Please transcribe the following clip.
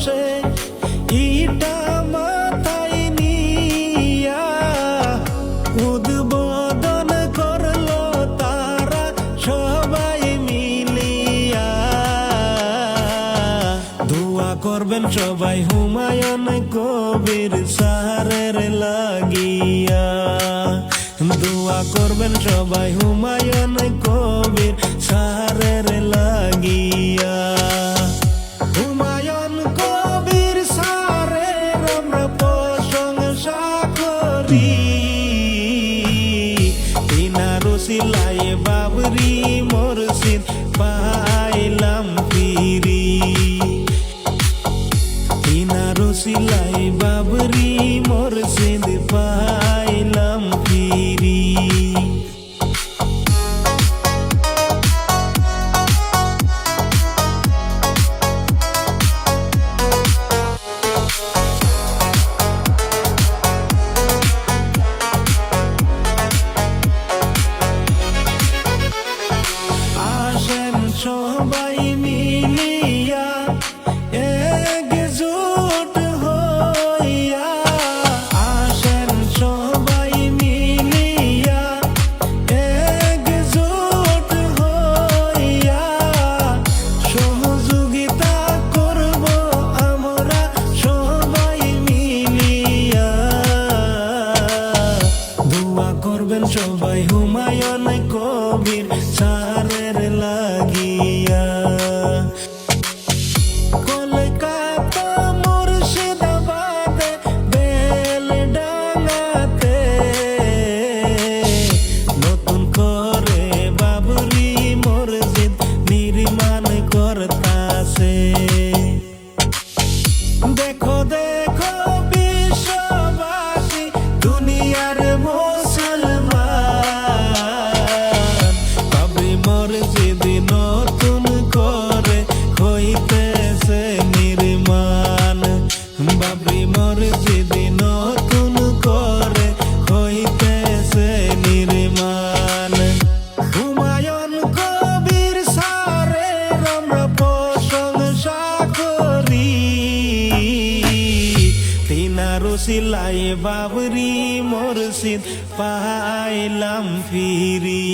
বসে ইটা মাথায় নিয়া উদ্বোধন করল তারা সবাই মিলিয়া। দোয়া করবেন সবাই হুমায়ুন কবির সারের লাগিয়া। দোয়া করবেন সবাই হুমায়ুন কবির সারের সিলাই বাবরি মুর্শিদ পাইলাম ফিরি তিনারু সিলাই বাবরি মরসিদ পাইলাম করবেন সবাই হুমায়ুন কবির সারের লাগিয়া সিলাই বাবরি মুর্শিদ পাইলাম ফিরি